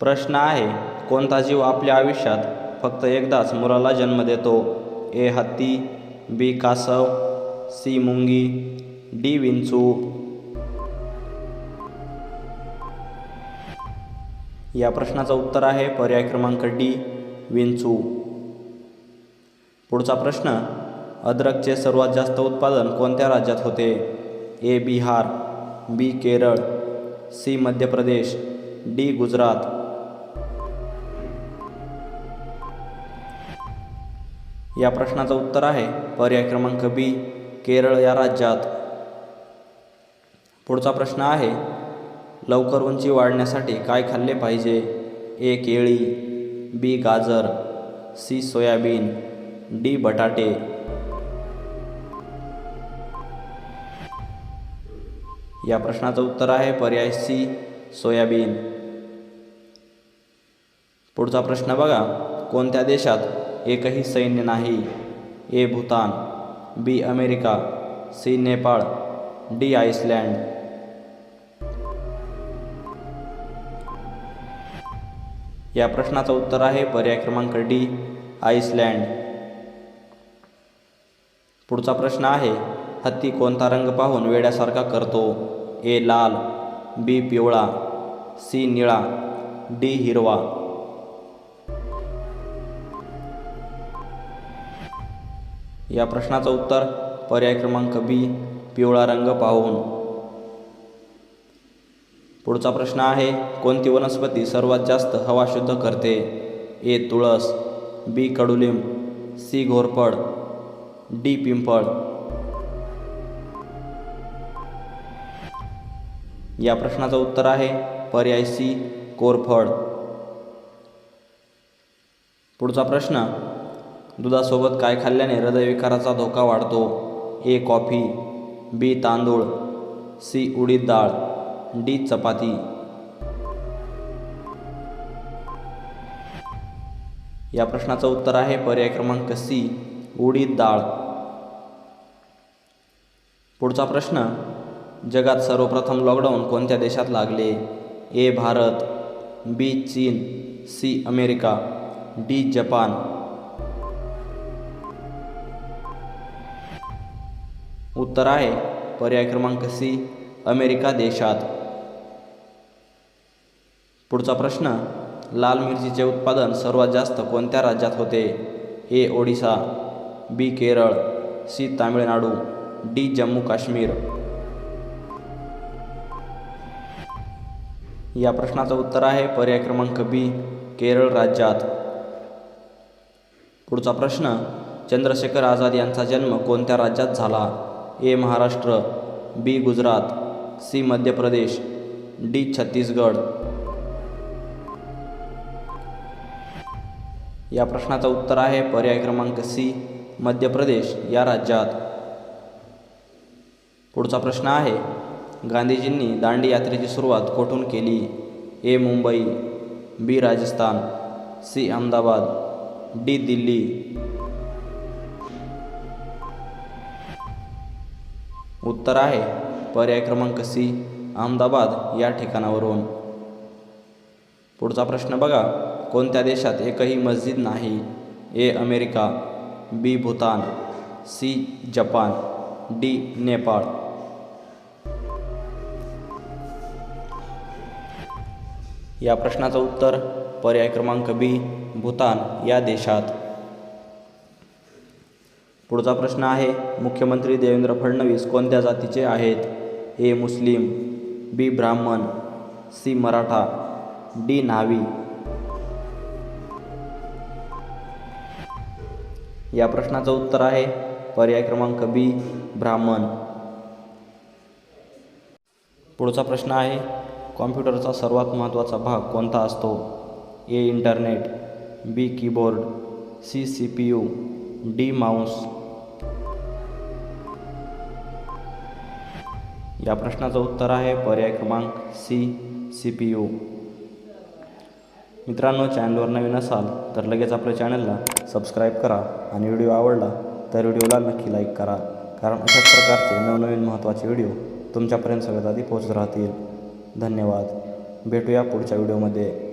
प्रश्न आहे कोणता जीव आपल्या आयुष्यात फक्त एकदाच मुलाला जन्म देतो? ए हत्ती बी कासव सी मुंगी डी विंचू. या प्रश्नाचं उत्तर आहे पर्याय क्रमांक डी विंचू. पुढचा प्रश्न अद्रकचे सर्वात जास्त उत्पादन कोणत्या राज्यात होते? A Bihar B Kerala C Madhya Pradesh D Gujarat. या प्रश्नाचं उत्तर आहे. पर्याय क्रमांक बी केरळ या राज्यात. पुढचा प्रश्न आहे लवकर उंची वाढण्यासाठी काय खाल्ले पाहिजे? ए केळी बी गाजर सी सोयाबीन डी बटाटे. या प्रश्नाचं उत्तर आहे पर्याय सी सोयाबीन. पुढचा प्रश्न बघा कोणत्या देशात एकही सैन्य नाही. A Bhutan B America C Nepal D Iceland. या प्रश्नाचं उत्तर आहे पर्याय क्रमांक डी आइसलँड. पुढचा प्रश्न आहे हत्ती कोणता रंग पाहून वेड्यासारखा करतो? ए लाल बी पिवळा सी निळा डी हिरवा. या प्रश्नाचं उत्तर पर्याय क्रमांक बी पिवळा रंग पाहून. पुढचा प्रश्न आहे कोणती वनस्पती सर्वात जास्त हवा शुद्ध करते? ए तुळस बी कडुलिंब सी घोरपड डी पिंपळ. या प्रश्नाचं उत्तर आहे पर्याय सी कोरफड. पुढचा प्रश्न दुधासोबत काय खाल्ल्याने हृदयविकाराचा धोका वाढतो? ए कॉफी बी तांदूळ सी उडीद डाळ डी चपाती. या प्रश्नाचं उत्तर आहे पर्याय क्रमांक सी उडीद डाळ. पुढचा प्रश्न जगात सर्वप्रथम लॉकडाऊन कोणत्या देशात लागले? ए भारत बी चीन सी अमेरिका डी जपान. उत्तर आहे. पर्याय क्रमांक सी अमेरिका देशात. पुढचा प्रश्न लाल मिरचीचे उत्पादन सर्वात जास्त कोणत्या राज्यात होते? A Odisha B Kerala C Tamil Nadu D Jammu Kashmir. या प्रश्नाचं उत्तर आहे पर्याय क्रमांक बी केरळ राज्यात. पुढचा प्रश्न चंद्रशेखर आझाद यांचा जन्म कोणत्या राज्यात झाला? A Maharashtra B Gujarat C Madhya Pradesh D Chhattisgarh. या प्रश्नाचं उत्तर आहे पर्याय क्रमांक सी मध्य प्रदेश या राज्यात. पुढचा प्रश्न आहे गांधीजींनी दांडी यात्रेची सुरुवात कोठून केली? A Mumbai B Rajasthan C Ahmedabad D Delhi. उत्तर आहे. पर्याय क्रमांक सी अहमदाबाद या ठिकाणावरून. पुढचा प्रश्न बघा. कोणत्या देशात एकही मस्जिद नाही? A America B Bhutan C Japan D Nepal. या प्रश्नाचं उत्तर पर्याय क्रमांक बी भूतान या देशात. पुढचा प्रश्न आहे मुख्यमंत्री देवेंद्र फडणवीस कोणत्या जातीचे आहेत? ए. मुस्लिम बी. ब्राह्मण सी. मराठा डी. न्हावी. या प्रश्नाचं उत्तर आहे पर्याय क्रमांक बी ब्राह्मण. पुढचा प्रश्न आहे कॉम्प्युटरचा सर्वात महत्त्वाचा भाग कोणता असतो? A. Internet B. Keyboard C. C P U D. Mouse. या प्रश्नाचं उत्तर आहे पर्याय क्रमांक सी सी पी यू मित्रांनो चॅनलवर नवीन असाल तर लगेच आपल्या चॅनलला सबस्क्राईब करा आणि व्हिडिओ आवडला तर व्हिडिओला नक्की लाईक करा. कारण अशाच प्रकारचे नवनवीन महत्त्वाचे व्हिडिओ तुमच्यापर्यंत सगळ्यात आधी पोहोचत राहतील. धन्यवाद. भेटूया पुढच्या व्हिडिओमध्ये.